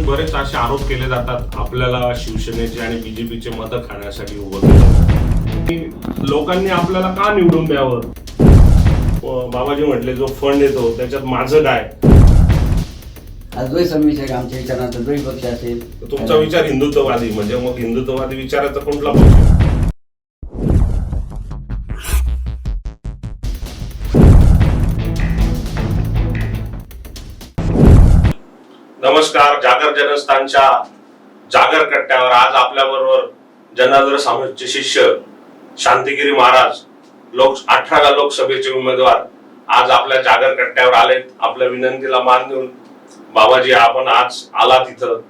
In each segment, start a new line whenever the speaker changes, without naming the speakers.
माध्यमातून बरेच असे आरोप केले जातात आपल्याला शिवसेनेचे आणि बीजेपीचे मतं खाण्यासाठी उभं लोकांनी आपल्याला का निवडून द्यावं? बाबाजी म्हटले जो फंड येतो त्याच्यात माझं काय?
आमच्या विचारांचा पक्ष असेल.
तुमचा विचार हिंदुत्ववादी म्हणजे मग हिंदुत्ववादी विचाराचा कुठला पक्ष? नमस्कार जागर जनस्थानच्या जागर कट्ट्यावर आज आपल्या बरोबर जनार्दन सामंतचे शिष्य शांतिगिरी महाराज लोक अठरा लोकसभेचे उमेदवार आज आपल्या जागर कट्ट्यावर आलेत. आपल्या विनंतीला मान देऊन बाबाजी आपण आज आला तिथं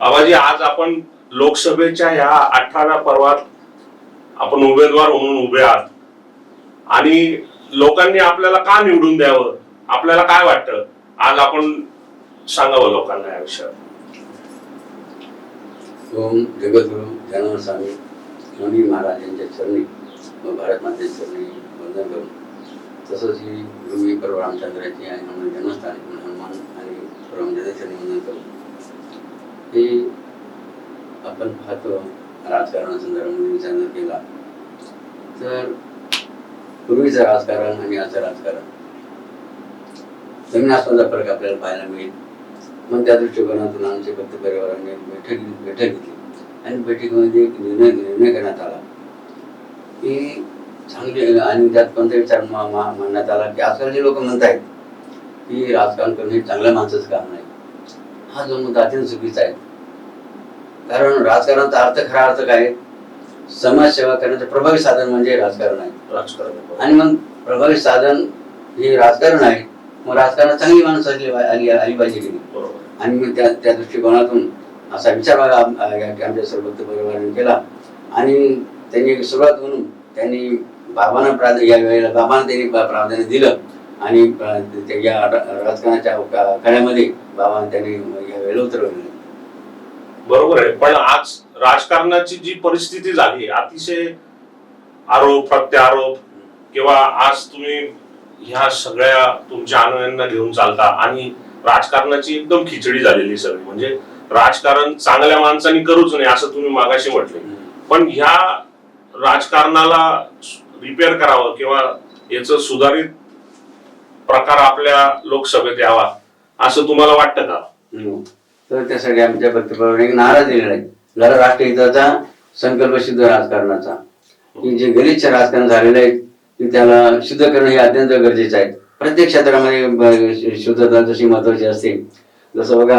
बाबाजी आज आपण लोकसभेच्या ह्या अठराव्या पर्वात आपण उमेदवार म्हणून उभे आहात. आणि लोकांनी आपल्याला का निवडून द्यावं? आपल्याला काय वाटतं? आज आपण सांगावं लोकांना या विषयावर.
ओम जगद्गुरु ज्ञानवर स्वामी स्वामी महाराजांच्या चरणी व भारत मातेच्या चरणी वंदन करून. तसंच ही गुरुवी परवा रामचंद्राची आणि हनुमान जन्मस्थान म्हणून हनुमान आणि परमच्या चरणी वंदन करून. हे आपण पाहतो राजकारणासंदर्भामध्ये विचार जर केला तर पूर्वीचं राजकारण आणि आजचं राजकारण जमीन आसमानचा फरक आपल्याला पाहायला मिळेल. मग त्या दृष्टिकोनातून आमचे भक्त परिवाराने बैठक बैठक घेतली. आणि बैठकीमध्ये एक निर्णय निर्णय करण्यात आला. की चांगले आणि त्यात कोणता विचार मांडण्यात आला? की आजकालचे लोक म्हणत आहेत की राजकारण करणं हे चांगल्या माणसाचं काम नाही. हा जो मुद्दा अत्यंत चुकीचा आहे. कारण राजकारणाचा अर्थ खरा अर्थ काय? समाजसेवा करण्याचं प्रभावी साधन म्हणजे राजकारण आहे.
राजकारण.
आणि मग प्रभावी साधन हे राजकारण आहे. मग राजकारणात चांगली माणसं असली आली आली पाहिजे की नाही? आणि मग त्या त्या दृष्टिकोनातून असा विचार आमच्या सर्व भक्त परिवाराने केला. आणि त्यांनी सुरुवात म्हणून त्यांनी बाबांना प्राधान्य या वेळेला बाबांना त्यांनी प्रा- प्राधान्य दिलं. आणि या राजकारणाच्या कड्यामध्ये बाबांना त्यांनी या वेळेला उतरवलं.
बरोबर आहे. पण आज राजकारणाची जी परिस्थिती झाली अतिशय आरोप प्रत्यारोप किंवा आज तुम्ही ह्या सगळ्या तुमच्या अनुयांना घेऊन चालता आणि राजकारणाची एकदम खिचडी झालेली सगळी. म्हणजे राजकारण चांगल्या माणसांनी करूच नाही असं तुम्ही मागाशी म्हटले. पण ह्या राजकारणाला रिपेअर करावं किंवा याचं सुधारित प्रकार आपल्या लोकसभेत यावा असं तुम्हाला वाटतं का?
हो. तर त्यासाठी आमच्या भक्तप्रवाहाने एक नारा दिलेला आहे जरा राष्ट्रहिताचा संकल्प सिद्ध राजकारणाचा. की जे गलिच्छ राजकारण झालेलं आहे की त्याला शुद्ध करणं हे अत्यंत गरजेचं आहे. प्रत्येक क्षेत्रामध्ये शुद्धता जशी महत्वाची असते. जसं बघा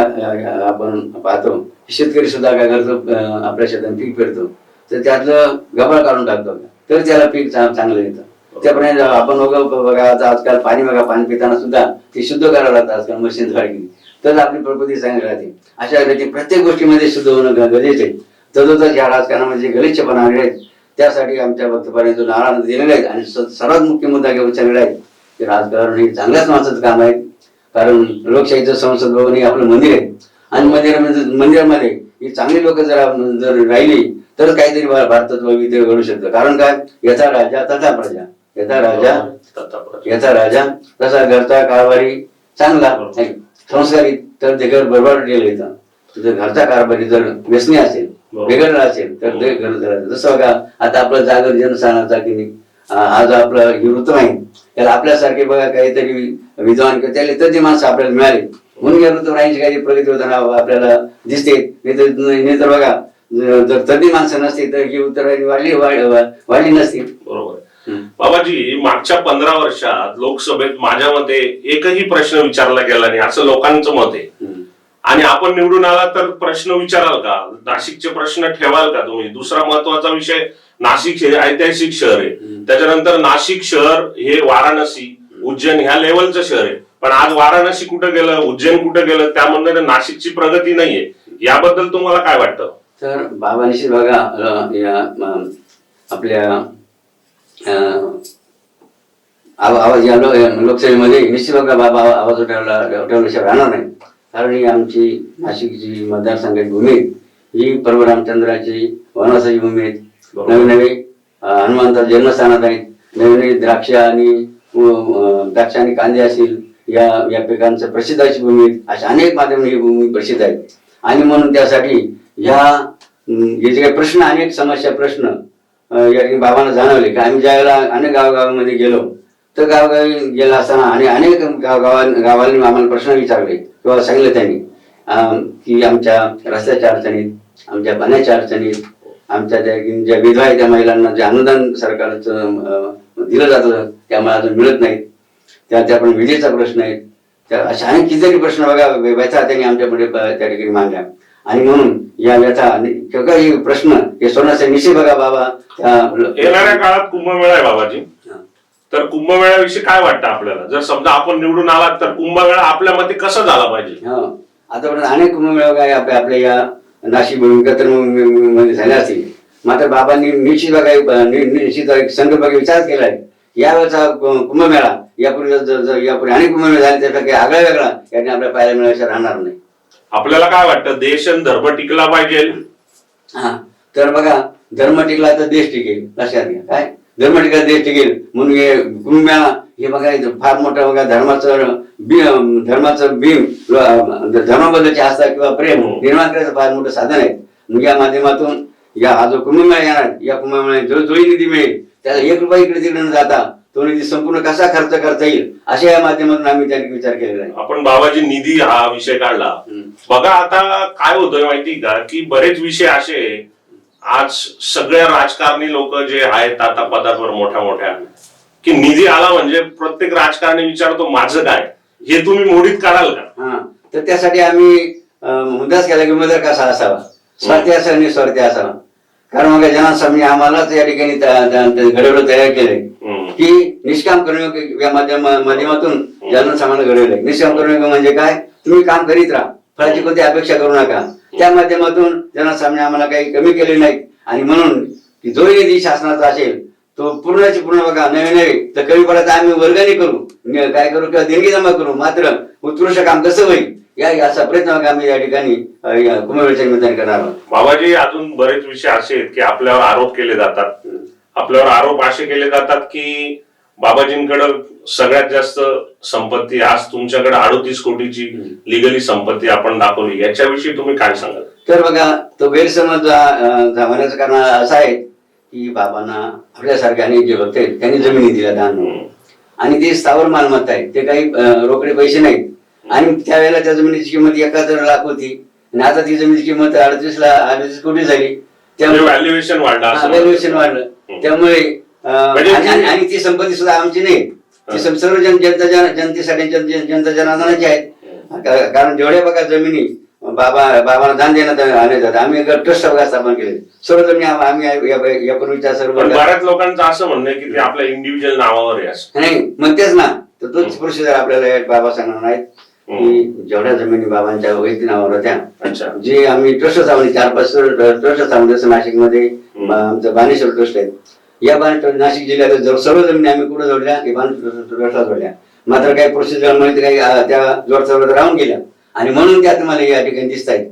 आपण पाहतो शेतकरी सुद्धा काय करतो आपल्या शेतात पीक पेरतो. तर त्यातलं गबाळ काढून टाकतो. तर त्याला पीक चांगलं येतं. त्याप्रमाणे आपण बघा आता आजकाल पाणी बघा पाणी पिताना सुद्धा ते शुद्ध करावं लागतं. आजकाल मशीन झाली तर आपली प्रकृती चांगली राहते. अशा प्रत्येक गोष्टीमध्ये शुद्ध होणं गरजेचं आहे. तसंच या राजकारणामध्ये म्हणजे गलिच्छपणा आहेत त्यासाठी आमच्या भक्तपर्यंत नारा दिलेले आहेत आणि सर्वात मुख्य मुद्दा घेऊन उचललेला आहे की राजकारण हे चांगल्याच माणसाचं काम आहे. कारण लोकशाहीचं संसद भवन हे आपलं मंदिर आहे. आणि मंदिरामध्ये मंदिरामध्ये ही चांगली लोक जर जर राहिली तर काहीतरी भारतात वैविध्य घडू शकतं. कारण काय? याचा राजा तथा प्रजा. याचा राजा. याचा राजा तसा घरचा कारभारी चांगला नाही, संस्कारित तर ते घर बरोबर येतं जर घरचा कारभारी जर व्यसनी असेल बिघडला असेल तर ते घर जरा- जसं बघा आता आपलं जागर जनस्थानाचा की नाही, आ- आज आपलं हे ऋतू आहे त्याला आपल्यासारखे बघा काहीतरी विद्वान किंवा त्याला इतर जे माणसं आपल्याला मिळाले. म्हणून या ऋतुरायांची काही प्रगती होताना आपल्याला दिसते. नाही तर तर बघा जर तज्ञ माणसं नसती तर ही उत्तरायणी वाढली वाढ- वाढली नसती.
बरोबर. बाबाजी मागच्या पंधरा वर्षात लोकसभेत माझ्या मते एकही प्रश्न विचारला गेला नाही असं लोकांचं मत आहे. आणि आपण निवडून आला तर प्रश्न विचाराल का? नाशिकचे प्रश्न ठेवाल का तुम्ही? दुसरा महत्त्वाचा विषय नाशिक हे ऐतिहासिक शहर आहे. त्याच्यानंतर नाशिक शहर हे वाराणसी उज्जैन ह्या लेवलचं शहर आहे. पण आज वाराणसी कुठं गेलं उज्जैन कुठं गेलं त्यामधनं नाशिकची प्रगती नाहीये. याबद्दल तुम्हाला काय वाटतं?
तर बाबा निश्चित बघा आपल्या आवाज या लोकसभेमध्ये निश्चित बघा बाबा आवाज उठवला उठवल्याशिवाय राहणार नाही. कारण ही आमची नाशिकची मतदारसंघाची भूमी आहे. ही परम रामचंद्राची वनवासाची भूमी आहे
बरोबर.
नवीन नवी अं, हनुमंताच्या जन्मस्थानात आहेत नवीन नवी द्राक्ष आणि द्राक्ष आणि कांदे असतील या या पिकांचं प्रसिद्ध अशी भूमी. अशा अनेक माध्यम ही भूमी प्रसिद्ध आहे आणि म्हणून त्यासाठी ह्या हे जे काही प्रश्न अनेक समस्या प्रश्न या ठिकाणी बाबांना जाणवले की आम्ही ज्यावेळेला अनेक गावगावांमध्ये गेलो तर गावगावी गेला असताना आणि अनेक गावगावा गावांनी आम्हाला प्रश्न विचारले. किंवा सांगितलं त्यांनी की आमच्या रस्त्याच्या अडचणीत आमच्या पाण्याच्या अडचणीत आमच्या ज्या ज्या विधवा आहे त्या महिलांना जे अनुदान सरकारचं दिलं जातं त्यामुळे अजून मिळत नाहीत. त्या त्या पण विजेचा प्रश्न आहे. त्या अशा अनेक कितीतरी प्रश्न बघा व्यथा त्यांनी आमच्यापुढे त्या ठिकाणी मांडल्या. आणि म्हणून या व्यथा आणि किंवा हे प्रश्न हे सोडण्याचा निश्चित बघा बाबा.
येणाऱ्या काळात कुंभमेळा आहे बाबाजी. तर कुंभमेळ्याविषयी काय वाटतं आपल्याला? जर समजा आपण निवडून आलात तर कुंभमेळा आपल्या मते कसा झाला पाहिजे?
हो. आतापर्यंत अनेक कुंभमेळा काय आपल्या आपल्या या नाशिक भूमिगत मध्ये झाल्या असतील. मात्र बाबांनी निश्चित निश्चित संकल्प विचार केलाय. यावेळेचा कुंभमेळा यापूर्वी यापूर्वी अनेक कुंभमेळा झाले काही आगळा वेगळा याने आपल्याला पाहायला मिळायचं राहणार नाही.
आपल्याला काय वाटतं? देश आणि धर्म टिकला पाहिजे?
हा. तर बघा धर्म टिकला तर देश टिकेल लक्षात घ्या. काय? धर्म टिकला देश टिकेल म्हणून हे कुंभमेळा हे बघा इथं फार मोठं बघा धर्माचं बी धर्माचं बीम धर्माबद्दलची आस्था किंवा प्रेम
हम्म.
निर्माण करायचं फार मोठं साधन आहे मग या माध्यमातून या हा जो कुंभमेळा येणार या कुंभमेळ्यात जो जोही निधी मिळेल त्याला एक रुपया इकडे तिकडे न जाता तो निधी संपूर्ण कसा खर्च करता येईल अशा या माध्यमातून आम्ही त्या विचार केलेला आहे
आपण बाबाजी निधी हा विषय काढला. बघा आता काय होतंय माहिती का की बरेच विषय असे आज सगळ्या राजकारणी लोक जे आहेत आता पदावर मोठ्या मोठ्या की निधी आला म्हणजे प्रत्येक राजकारणी विचारतो माझं काय? हे तुम्ही मोडीत काढाल का?
हा तर त्यासाठी आम्ही मुद्दाच केला की उमेदवार कसा असावा? स्वार्थी असावा निस्वार्थी असावा. कारण मग जनासामने आम्हालाच या ठिकाणी घडवलं तयार केलंय.
हम्म.
की निष्काम कर्मयोग या माध्यम माध्यमातून जनसामान्य घडवलंय. निष्काम कर्मयोग म्हणजे काय? तुम्ही काम करीत राहा. फळाची कोणती अपेक्षा करू नका. त्या माध्यमातून जनसामने आम्हाला काही कमी केले नाहीत. आणि म्हणून की जो निधी शासनाचा असेल तो पूर्णची पूर्ण बघा नवे नवे. तर कमी पडत आम्ही वर्गणी करू. काय करू किंवा देणगी जमा करू. मात्र उत्कृष्ट काम कसं होईल या असा प्रयत्न आम्ही या ठिकाणी अं, निमित्ताने करणार आहोत.
बाबाजी अजून बरेच विषय असे आहेत की आपल्यावर आरोप केले जातात. आपल्यावर आरोप असे केले जातात की बाबाजींकडे सगळ्यात जास्त संपत्ती आज तुमच्याकडे अडोतीस कोटीची लिगली संपत्ती आपण दाखवली. याच्याविषयी तुम्ही काय सांगाल?
तर बघा तो गैरसमज जमान्याचं कारण असं आहे की बाबांना आपल्यासारखे अनेक जे होते त्यांनी जमिनी दिल्या दान. आणि ती स्थावर मालमत्ता आहे ते काही रोकडे पैसे नाहीत. आणि त्यावेळेला त्या जमिनीची किंमत एकाहत्तर लाख होती. आणि आता ती जमिनीची किंमत अडतीस लाख अडतीस कोटी झाली. त्यामुळे
व्हॅल्युएशन वाढलं
व्हॅल्युएशन वाढलं. त्यामुळे
म्हणजे
आणि- आणि ती संपत्ती सुद्धा आमची नाही. ती सर्व जन जनता जन जनतेसाठी जन- जन- जनता जनार्दनाची आहेत का- कारण जेवढ्या बघा जमिनी बाबा बाबांना दान देण्यात आले जातात. आम्ही ट्रस्ट बघा स्थापन केले. सर्व जमिनी आम- आम्ही या- यापूर्वीच्या सर्व
बऱ्याच लोकांचं असं म्हणणं आहे की ते आपल्या इंडिव्हिज्युअल नावावर आहे
नाही मग तेच ना. तर तोच प्रोसिजर आपल्याला बाबा सांगणार नाहीत की जेवढ्या जमिनी बाबांच्या वैयक्तिक नावावर होत्या जे आम्ही ट्रस्ट स्थापन चार पाच ट्रस्ट स्थापन जसं नाशिकमध्ये आमचं बानेश्वर ट्रस्ट आहे. या बाण नाशिक जिल्ह्यात जर सर्व जमिनी आम्ही कुठे जोडल्या हे बाण ट्रस्टला जोडल्या. मात्र काही प्रोसिजर मुळे ते काही त्या जोड चौरात राहून गेल्या आणि म्हणून त्या तुम्हाला या ठिकाणी दिसत आहेत.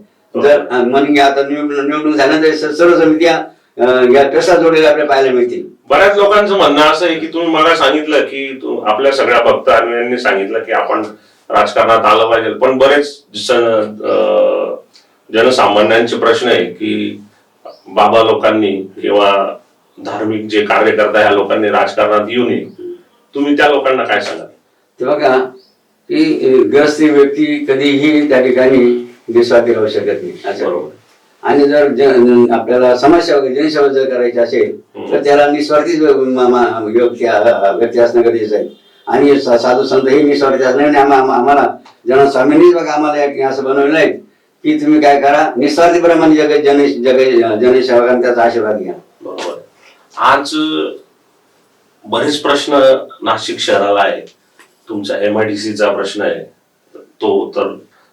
जर अं, म्हणून या आता निवडणूक निवडणूक झाल्यानंतर सर्व जमिनी त्या अं, या ट्रस्टला जोडलेल्या आपल्याला पाहायला मिळतील?
बऱ्याच लोकांचं म्हणणं असं आहे की तुम्ही मला सांगितलं की तू आपल्या सगळ्या भक्त सांगितलं की आपण राजकारणात आलं पाहिजे. पण बरेच जनसामान्यांचे प्रश्न आहे की बाबा लोकांनी किंवा धार्मिक जे कार्यकर्ता ह्या लोकांनी राजकारणात येऊ नये. तुम्ही त्या लोकांना काय सांगाल?
ते बघा की ग्रस्ती व्यक्ती कधीही त्या ठिकाणी निस्वार्थी राहू शकत नाही. असं
बरोबर.
आणि जर आपल्याला समाजसेवा जनसेवा जर करायची असेल तर त्याला म- व्यक्ती असणं गरजेचं आहे. आणि साधू संत हे निस्वार्थी असणार आम्हाला जन स्वामींनीच बघा आम्हाला असं बनवलेलं आहे की तुम्ही काय करा निस्वार्थीप्रमाणे जग जन जग जनसेवा त्याचा आशीर्वाद घ्या.
आज बरेच प्रश्न नाशिक शहराला आहे तुमचा एम आय डी सीचा प्रश्न आहे. तो तर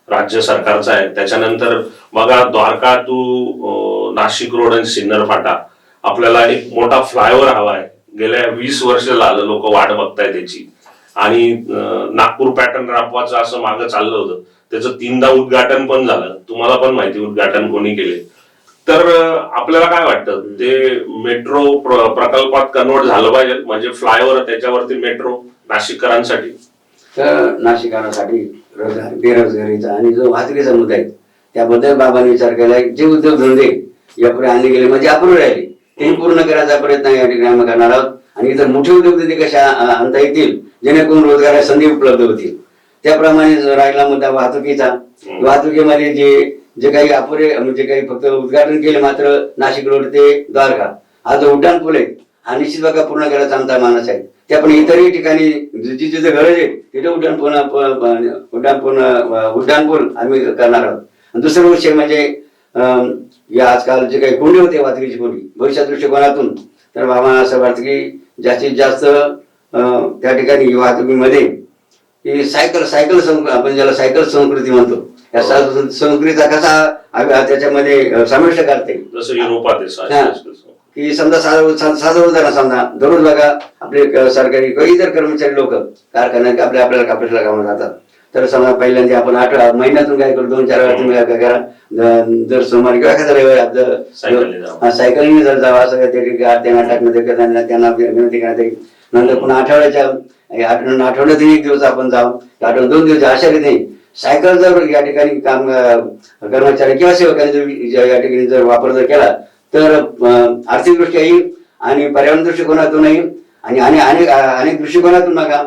राज्य सरकारचा आहे. त्याच्यानंतर बघा द्वारका टू नाशिक रोड आणि सिन्नर फाटा. आपल्याला एक मोठा फ्लायओव्हर हवा आहे. गेल्या वीस वर्ष झालं लोक वाट बघताय त्याची आणि नागपूर पॅटर्न राबवायचं असं मागं चाललं होतं. त्याचं तीनदा उद्घाटन पण झालं. तुम्हाला पण माहिती उद्घाटन कोणी केले? तर आपल्याला काय वाटतं? ते मेट्रो प्रकल्पात कन्वर्ट झालं पाहिजे म्हणजे फ्लायओव्हर त्याच्यावरती मेट्रो नाशिककरांसाठी?
तर नाशिकासाठी रोजगार बेरोजगारीचा आणि जो वाहतुकीचा मुद्दा आहे त्याबद्दल बाबांनी विचार केला. जे उद्योगधंदे यापुढे आणले गेले म्हणजे आपण राहिले. ते पूर्ण करायचा प्रयत्न या ठिकाणी आम्ही करणार आहोत. आणि इतर मोठे उद्योगधंदे कशा आणता येतील? जेणेकरून रोजगाराच्या संधी उपलब्ध होतील. त्याप्रमाणे राहिला मुद्दा वाहतुकीचा. वाहतुकीमध्ये जे जे काही अपुरे म्हणजे काही फक्त उद्घाटन केले मात्र नाशिक रोड ते द्वारका. हा जो उड्डाण पूल आहे हा निश्चित बघा पूर्ण करायचा आमचा मानस आहे. त्या पण इतरही ठिकाणी जिथे जिथे गरज आहे तिथे उड्डाण पूर्ण उड्डाण पूर्ण उड्डाण पूल आम्ही करणार आहोत. आणि दुसरं विषय म्हणजे अं, या आजकाल जे काही कोंडी होते वाहतुकीची कोंडी भविष्या दृष्टिकोनातून तर बाबा असं वाटतं की जास्तीत जास्त त्या ठिकाणी वाहतुकीमध्ये की सायकल सायकल आपण ज्याला सायकल संस्कृती म्हणतो या संस्कृतीचा कसा त्याच्यामध्ये समाविष्ट करता. की समजा साधं सा- साधं उदाहरण समजा दररोज बघा आपले सरकारी किंवा इतर कर्मचारी लोक कारखान्यात आपल्या आपल्याला कापडाला कामाला जातात. तर समजा पहिल्यांदा आपण आठ महिन्यातून काय करतो दोन चार वेळा काय करा दर सोमवारी किंवा एखाद्या रविवारी
सायकलने
जर जावं असं काहीतरी गाड त्यांना टाकण्यात त्यांना विनंती करण्यात येईल नंतर पुन्हा आठवड्याच्या आठवड्यात आठवड्यातून एक दिवस आपण जाऊ आठवड्यात दोन दिवस अशा रीती सायकल जर या ठिकाणी काम कर्मचारी किंवा सेवकांनी जर या ठिकाणी जर वापर जर केला तर आर्थिक आर्थिकदृष्ट्याही आणि पर्यावरण दृष्टिकोनातूनही आणि अनेक अनेक दृष्टिकोनातून बघा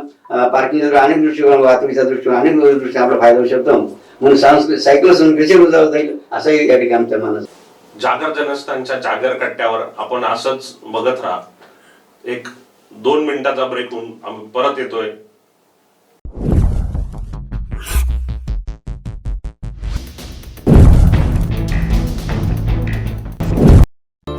पार्किंग अनेक दृष्टिकोन वाहतुकीच्या दृष्टिकोन अनेक दृष्टीने आपला फायदा होऊ शकतो. म्हणून सांस्कृतिक सायकल संस्कृती रुजावता येईल असंही या ठिकाणी आमच्या मानस
जागर जनस्थानच्या जागर कट्ट्यावर आपण असंच बघत राहा. एक दोन मिनिटाचा ब्रेक होऊन आम्ही परत येतोय.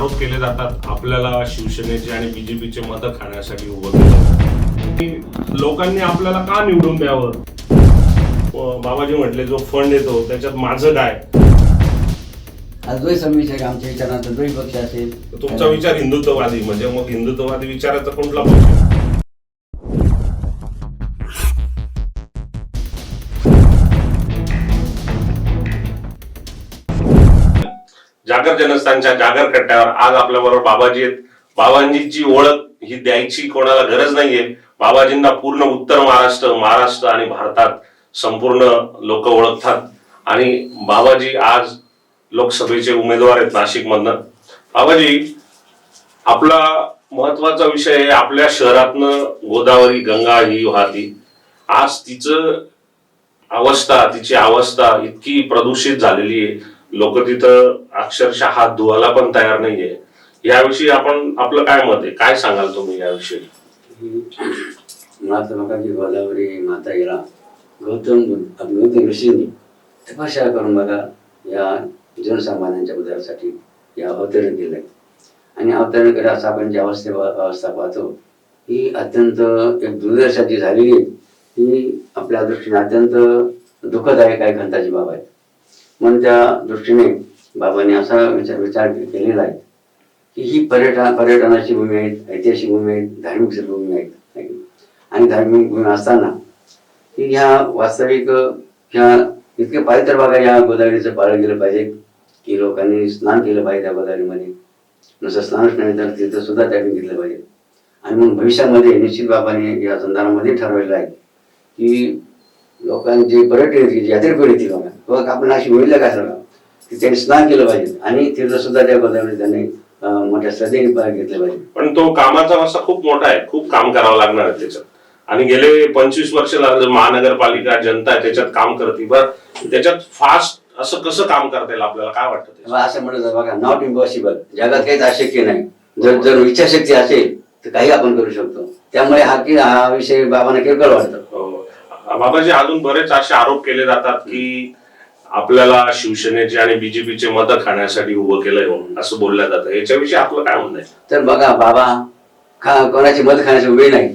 आरोप केले जातात आपल्याला शिवसेनेचे आणि बीजेपीचे मत खाण्यासाठी उभं केलं. लोकांनी आपल्याला का निवडून द्यावं? बाबाजी म्हटले जो फंड येतो त्याच्यात माझं काय?
आहे आमच्या विचारांचा पक्ष असेल.
तुमचा विचार हिंदुत्ववादी म्हणजे मग हिंदुत्ववादी विचाराचा कोणता पक्ष? जागर जनस्थानच्या जागर कट्ट्यावर आज आपल्या बरोबर बाबाजी आहेत. बाबाजींची ओळख ही द्यायची कोणाला गरज नाहीये. बाबाजींना पूर्ण उत्तर महाराष्ट्र महाराष्ट्र आणि भारतात संपूर्ण लोक ओळखतात. आणि बाबाजी आज लोकसभेचे उमेदवार आहेत नाशिक मधनं बाबाजी आपला महत्त्वाचा विषय आहे आपल्या शहरातनं गोदावरी गंगा ही वाहती. आज तिचं अवस्था तिची अवस्था इतकी प्रदूषित झालेली आहे. लोक तिथं अक्षरशः हात धुवायला पण तयार नाहीये. याविषयी आपण आपलं काय मत आहे? काय सांगाल तुम्ही याविषयी?
महात्मा गोदावरी माता हिला गौतम बुद्ध- गौतम ऋषींनी तपस्या करून बघा या जनसामान्यांच्या उद्धारासाठी या अवतरण केलंय. आणि अवतरण केलं असं आपण जी अवस्थे अवस्था पाहतो ही अत्यंत एक दुर्दशाची झालेली आहे ही आपल्या दृष्टीने अत्यंत दुःखदायक आहे खंताची बाब आहे. म्हणून त्या दृष्टीने बाबांनी असा विचार विचार केलेला आहे की ही पर्यटन पर्यटनाची भूमी आहेत ऐतिहासिक भूमी आहेत धार्मिक भूमी आहेत. आणि धार्मिक भूमी असताना की ह्या वास्तविक ह्या इतके पायतर भागा या गोदावरीचं पाळलं गेलं पाहिजे की लोकांनी स्नान केलं पाहिजे त्या गोदावरीमध्ये. नुसतं स्नानच नाही तर तिथं सुद्धा त्याने घेतलं पाहिजे. आणि मग भविष्यामध्ये निश्चित बाबाने या संदर्भामध्ये ठरवलेलं आहे की लोकांचे पर्यटन येतील यात्रेकरू येतील बघा बघा आपण अशी होईल काय सगळं? की त्यांनी स्नान केलं पाहिजे. आणि तीर्थ सुद्धा त्या गोदावरी त्यांनी मोठ्या श्रद्धेने पा- घेतले पाहिजे.
पण तो कामाचा रस्ता खूप मोठा आहे. खूप काम करावं लागणार आहे त्याच्यात. आणि गेले पंचवीस वर्ष लागले महानगरपालिका जनता त्याच्यात काम करते बर त्याच्यात फास्ट असं कसं काम करता येईल आपल्याला? काय वाटतं
असं म्हणलं जातं बघा नॉट इम्पॉसिबल जगात काहीच अशक्य नाही. जर जर इच्छाशक्ती असेल तर काही आपण करू शकतो. त्यामुळे हा की हा विषय बाबांना किरकोळ वाटतो.
हो. बाबाजी अजून बरेच असे आरोप केले जातात की आपल्याला शिवसेनेचे आणि बीजेपीचे मतं खाण्यासाठी उभं केलंय म्हणून असं बोललं जातं. याच्याविषयी आपलं काय म्हणणं आहे?
तर बघा बाबा खा कोणाची मत खाण्याची उभे नाही.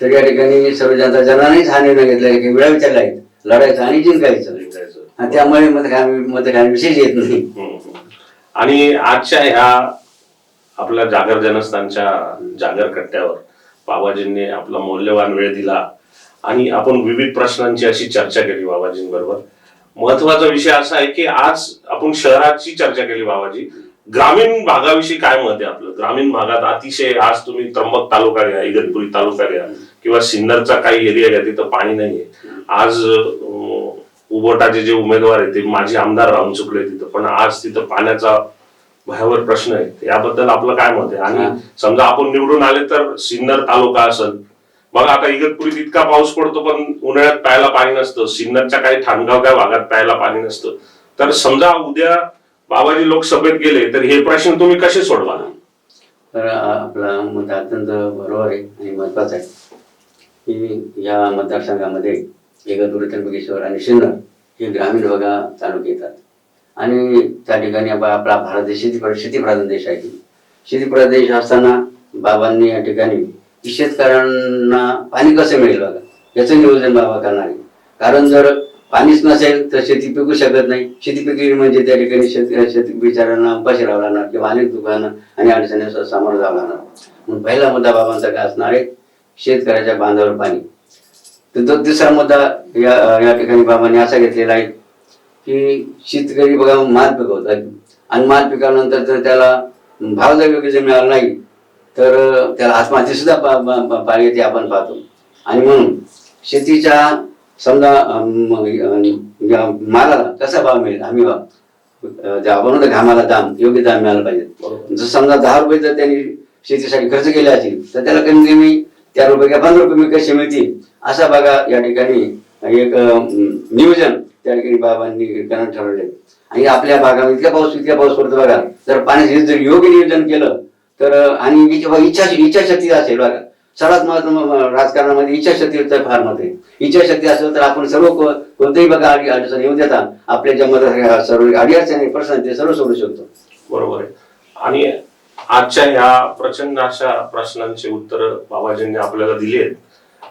तर या ठिकाणी सर्व जनता जनानेच हा निर्णय घेतला की वेळा विचारला आहे. लढायचं आणि जिंकायचं. आणि त्यामुळे मत खा मत खाण्याविषयीच येत नाही.
आणि आजच्या ह्या आपल्या जागर जनस्थानच्या जागर कट्ट्यावर बाबाजींनी आपला मौल्यवान वेळ दिला आणि आपण विविध प्रश्नांची अशी चर्चा केली बाबाजींबरोबर. महत्त्वाचा विषय असा आहे की आज आपण शहराची चर्चा केली बाबाजी. ग्रामीण भागाविषयी काय मत आहे आपलं? ग्रामीण भागात अतिशय आज तुम्ही त्र्यंबक तालुका घ्या इगतपुरी तालुका घ्या किंवा सिन्नरचा काही एरिया घ्या तिथं पाणी नाहीये. आज उबोटाचे जे उमेदवार आहेत ते माजी आमदार राहून चुकले तिथं. पण आज तिथं पाण्याचा भयावर प्रश्न आहे. याबद्दल आपलं काय मत आहे? आणि. समजा आपण निवडून आले तर सिन्नर तालुका असेल बघा आता इगतपुरीत इतका पाऊस पडतो पण उन्हाळ्यात प्यायला पाणी नसतं. सिन्नरच्या काही ठाणगाव त्या भागात प्यायला पाणी नसतं. तर समजा उद्या बाबाजी लोकसभेत गेले तर हे प्रश्न तुम्ही कसे सोडवा
तर आपला मत अत्यंत बरोबर आहे आणि महत्वाचं आहे की या मतदारसंघामध्ये इगतपुरी त्र्यंबकेश्वर आणि सिन्नर हे ग्रामीण भागा तालुके येतात. आणि त्या ठिकाणी आपला आपला भारत देश शेती शेतीप्रधान देश आहे. शेतीप्रधान देश असताना बाबांनी या ठिकाणी शेतकऱ्यांना पाणी कसं मिळेल बघा? याचं नियोजन बाबा करणार आहे. कारण जर पाणीच नसेल तर शेती पिकू शकत नाही. शेती पिकली म्हणजे त्या ठिकाणी शेतकऱ्या शेती बिचाऱ्यांना उपाशी राहावं लागणार किंवा अनेक दुकानं आणि अडचणींना सामोरं जावं लागणार. म्हणून पहिला मुद्दा बाबांचा काय असणार आहे? शेतकऱ्याच्या बांधावर पाणी. तर तो दुसरा मुद्दा या या ठिकाणी बाबांनी असा घेतलेला आहे की शेतकरी बघा माल पिकवतात. आणि माल पिकवल्यानंतर जर त्याला भाव जर योग्य जर मिळाला नाही तर त्याला आत्महत्या सुद्धा पा- पा- पा- पाळी येते आपण पाहतो. आणि म्हणून शेतीच्या समजा मालाला कसा भाव मिळेल? हमी भाव आपण घामाला दाम योग्य दाम मिळाला पाहिजे. जर समजा दहा रुपये जर त्यांनी शेतीसाठी खर्च केले असतील तर त्याला कमी कमी त्या रुपये किंवा पंधरा रुपये मी कसे मिळतील. असा बघा या ठिकाणी एक नियोजन त्या ठिकाणी बाबांनी करणं ठरवले आणि आपल्या भागामध्ये इतका पाऊस इतका पाऊस पडतो बघा. जर पाण्याचे जर योग्य नियोजन केलं तर आणि इच्छा इच्छा इच्छाशक्ती असेल बघा सर्वात महत्त्व राजकारणामध्ये इच्छाशक्तीचं फार मत आहे. इच्छाशक्ती असेल तर आपण सर्व कोणतेही बघा अडी अडचण येऊ देता आपल्या जन्मात सर्व अडीअडचणी प्रश्न ते सर्व सोडू शकतो.
बरोबर आहे. आणि आजच्या ह्या प्रचंड अशा प्रश्नांची उत्तर बाबाजींनी आपल्याला दिली आहेत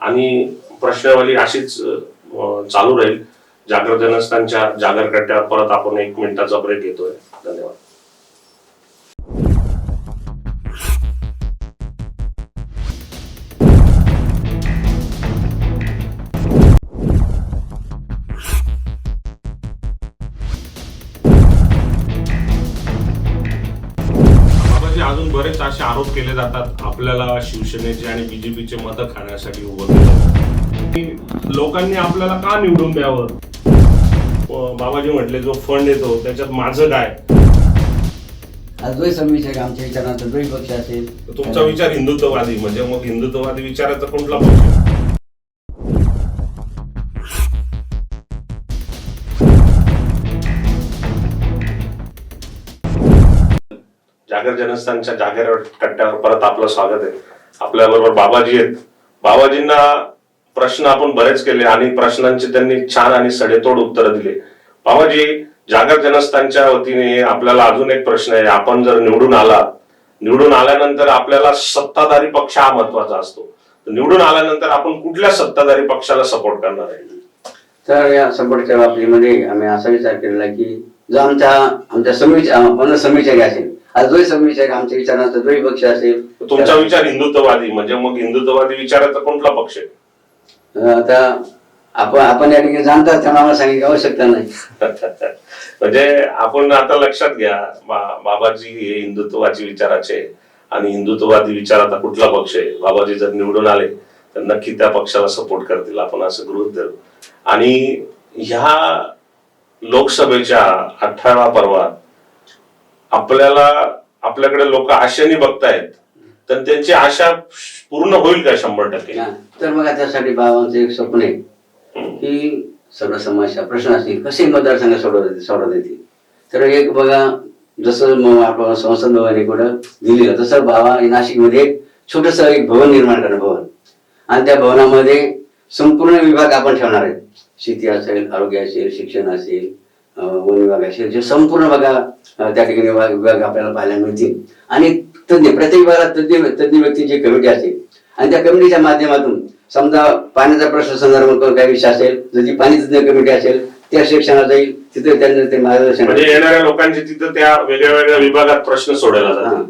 आणि प्रश्नावली अशीच चालू राहील. जागर जनस्थानच्या जागर परत आपण एक मिनिटाचा ब्रेक घेतोय. धन्यवाद. केले जातात आपल्याला शिवसेनेचे आणि बीजेपीचे मतं खाण्यासाठी उभं केलं. की लोकांनी आपल्याला का निवडून द्यावं? बाबाजी म्हटले जो फंड येतो त्याच्यात माझं काय?
संविषय आमच्या विचारांचा? पक्ष असेल.
तुमचा विचार हिंदुत्ववादी म्हणजे मग हिंदुत्ववादी विचाराचा कोणता पक्ष? जागर जनस्थानच्या जागर कट्ट्यावर परत आपलं स्वागत आहे. आपल्या बरोबर बाबाजी आहेत. बाबाजींना प्रश्न आपण बरेच केले आणि प्रश्नांची त्यांनी छान आणि सडेतोड उत्तरं दिले. बाबाजी जागर जनस्थानच्या वतीने आपल्याला अजून एक प्रश्न आहे. आपण जर निवडून आला निवडून आल्यानंतर आपल्याला सत्ताधारी पक्ष हा महत्त्वाचा असतो. निवडून आल्यानंतर आपण कुठल्या सत्ताधारी पक्षाला सपोर्ट करणार आहे?
तर या सपोर्टच्या बाबतीमध्ये आम्ही असा विचार केलेला की जो आमच्या आमच्या समीच मन असेल आज जो समिचारी आमच्या विचारांचा जोही पक्ष असेल
तुमचा विचार हिंदुत्ववादी म्हणजे मग हिंदुत्ववादी विचाराचा कोणता पक्ष आहे?
आता आपण आपण या ठिकाणी जाणतात त्यामुळे आम्हाला सांगितली आवश्यकता नाही.
म्हणजे आपण आता लक्षात घ्या बा- बाबाजी हे हिंदुत्वाची विचाराचे आणि हिंदुत्ववादी विचाराचा कुठला पक्ष आहे? बाबाजी जर निवडून आले तर नक्की त्या पक्षाला सपोर्ट करतील आपण असं गृहित धरू. आणि ह्या लोकसभेच्या अठराव्या पर्वात आपल्याला आपल्याकडे लोक आशेने बघतायत तर त्यांची आशा पूर्ण होईल का शंभर टक्के.
तर मग त्यासाठी बाबांचं एक स्वप्न आहे. की सर्व समस्या प्रश्न असतील कसे मतदारसंघ सोडवत सोडवता येतील तर एक बघा जसं मग आपण संसद भवन दिलेलं तसं बाबा नाशिकमध्ये एक छोटस एक भवन निर्माण करणं भवन आणि त्या भवनामध्ये संपूर्ण विभाग आपण ठेवणार आहेत शेती असेल आरोग्य असेल शिक्षण असेल वन विभाग असेल जे संपूर्ण बघा त्या ठिकाणी विभाग आपल्याला पाहायला मिळतील. आणि तज्ञ प्रत्येक विभागात तज्ञ तज्ञ व्यक्तीची कमिटी असेल आणि त्या कमिटीच्या माध्यमातून समजा पाण्याचा प्रश्न संदर्भात काही विषय असेल जर ती पाणी तज्ञ कमिटी असेल त्या शिक्षणात जाईल तिथे त्यांना ते मार्गदर्शन
म्हणजे येणाऱ्या लोकांचे तिथं त्या वेगळ्या वेगळ्या विभागात प्रश्न सोडवला
हा,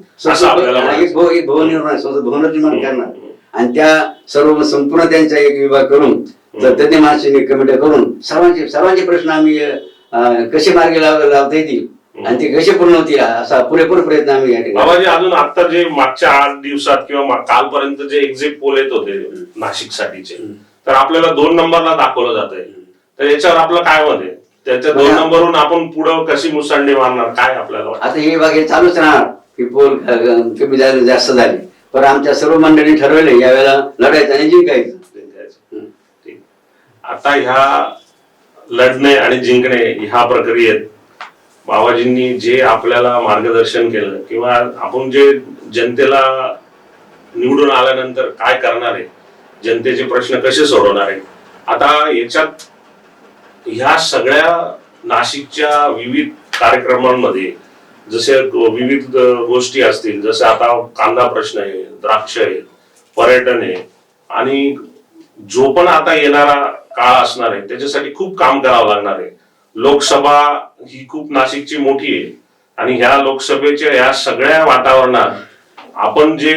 एक भवन निर्माण भवन निर्माण. करणार. आणि त्या सर्व संपूर्ण त्यांचा एक विभाग करून तर तज्ञ माणसांनी कमिट्या करून सर्वांचे सर्वांचे प्रश्न आम्ही कसे मार्गी लाव- लावता येतील? आणि ते कसे पूर्ण होतील? असा पुरेपूर प्रयत्न आम्ही या ठिकाणी
अजून आता जे मागच्या आठ दिवसात किंवा कालपर्यंत जे एक्झिट पोल येत होते नाशिक साठीचे तर आपल्याला दोन नंबरला दाखवलं जात आहे. तर याच्यावर आपलं काय मत आहे? त्याच्या दोन
बघा.
नंबरवरून आपण पुढं कशी मुसंडी मारणार? काय आपल्याला
आता हे हे चालूच राहणार. की पोल कमी झाले जास्त झाले. पण आमच्या सर्व मंडळी ठरवले यावेळेला लढायचं आणि जिंकायचं.
आता ह्या लढणे आणि जिंकणे ह्या प्रक्रियेत बाबाजींनी जे आपल्याला मार्गदर्शन केलं किंवा आपण जे जनतेला निवडून आल्यानंतर काय करणार आहे जनतेचे प्रश्न कसे सोडवणार आहे आता याच्यात ह्या सगळ्या नाशिकच्या विविध कार्यक्रमांमध्ये जसे विविध गोष्टी असतील जसे आता कांदा प्रश्न आहे द्राक्ष आहे पर्यटन आहे आणि जो पण आता येणारा काळ असणार आहे. त्याच्यासाठी खूप काम करावं लागणार आहे. लोकसभा ही खूप नाशिकची मोठी आहे. आणि ह्या लोकसभेच्या ह्या सगळ्या वातावरणात आपण जे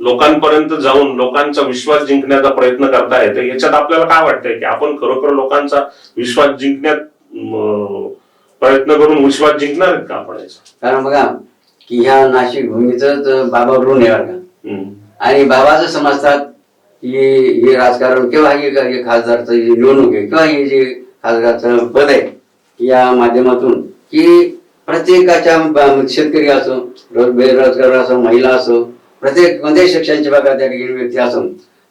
लोकांपर्यंत जाऊन लोकांचा विश्वास जिंकण्याचा प्रयत्न करताय तर याच्यात आपल्याला काय वाटतंय की आपण खरोखर लोकांचा विश्वास जिंकण्यात प्रयत्न करून विश्वास जिंकणार का आपण
कारण बघा की ह्या नाशिक भूमीचं बाबा ऋण आहे. आणि बाबाचं समजतात की हे राजकारण किंवा हे खासदारचं जे निवडणूक आहे? किंवा हे जे खासदारचं पद आहे? या माध्यमातून की प्रत्येकाच्या शेतकरी असो रोज बेरोजगार असो महिला असो प्रत्येक कोणत्याही शिक्षणाची बघा त्या ठिकाणी व्यक्ती असो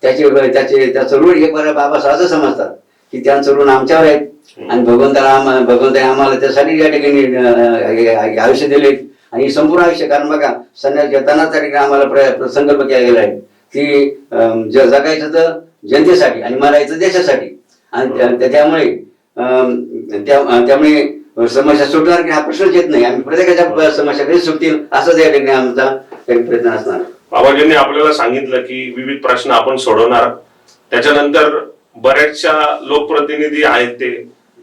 त्याचे त्याचे त्याचं ऋण हे बरं बाबा असं समजतात की त्यांचं ऋण आमच्यावर आहे. आणि भगवंताला आम्हाला भगवंताने आम्हाला त्यासाठी या ठिकाणी आयुष्य दिले आणि संपूर्ण आयुष्य कारण बघा संन्यास घेताना त्या ठिकाणी आम्हाला प्र- संकल्प केला गेला आहे. की जगायचं तर जनतेसाठी आणि मरायचं देशासाठी. आणि त्या- त्या- त्यामुळे त्यामुळे समस्या सुटणार की हा प्रश्नच येत नाही. आम्ही प्रत्येकाच्या समस्या कधी सुटतील असंच या ठिकाणी आमचा काही प्रयत्न असणार.
बाबाजींनी आपल्याला सांगितलं की विविध प्रश्न आपण सोडवणार. त्याच्यानंतर बऱ्याचशा लोकप्रतिनिधी आहेत ते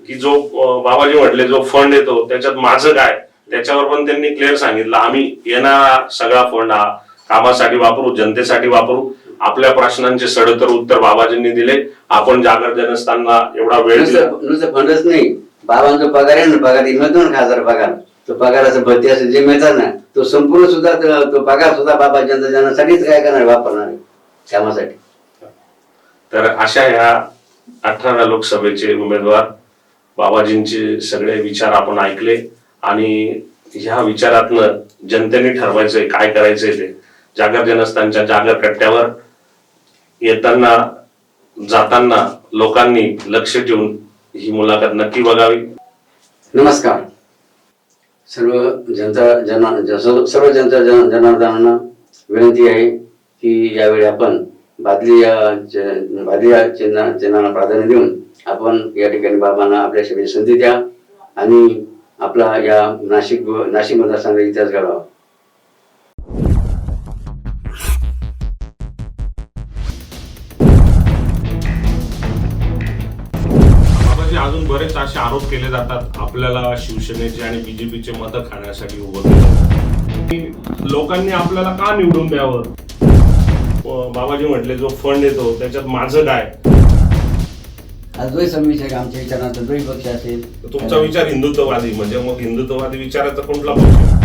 की जो बाबाजी म्हटले जो फंड येतो त्याच्यात माझं काय? त्याच्यावर पण त्यांनी क्लिअर सांगितलं. आम्ही येणारा सगळा फंड हा कामासाठी वापरू जनतेसाठी वापरू. आपल्या प्रश्नांचे सडतर उत्तर बाबाजींनी दिले. आपण जागर जनस्थानला एवढा वेळ
नुसतं फंडच नाही. बाबांचा पगार आहे ना पगार मिळतो ना खासदार पगार. तो पगाराचं भत्ती असं जे मिळतात ना तो संपूर्ण सुद्धा तो- पगार सुद्धा बाबा जनता जनासाठीच काय करणार वापरणार आहे कामासाठी.
तर अशा ह्या अठराव्या लोकसभेचे उमेदवार बाबाजींचे सगळे विचार आपण ऐकले. आणि ह्या विचारातनं जनतेने ठरवायचंय काय करायचंय ते. जागर जनस्थानच्या जागर कट्ट्यावर येताना जाताना लोकांनी लक्ष ठेवून ही मुलाखत नक्की बघावी.
नमस्कार. सर्व जनता जना सर्व जनता जन जनार्दनांना विनंती आहे की यावेळी आपण बादली या बादली या चिन्हा चिन्हाला प्राधान्य देऊन आपण या ठिकाणी बाबांना आपल्या संधी द्या आणि आपला या नाशिक नाशिक मतदारसंघाचा इतिहास घडावा.
बरेच असे आरोप केले जातात आपल्याला शिवसेनेचे आणि बीजेपीचे मतं खाण्यासाठी उभं लोकांनी आपल्याला का निवडून द्यावं? बाबाजी म्हटले जो फंड येतो त्याच्यात माझं काय?
हा द्वै संमिश्र आमच्या विचारात द्वै पक्ष असेल.
तुमचा विचार हिंदुत्ववादी म्हणजे मग हिंदुत्ववादी विचाराचा कोणता पक्ष?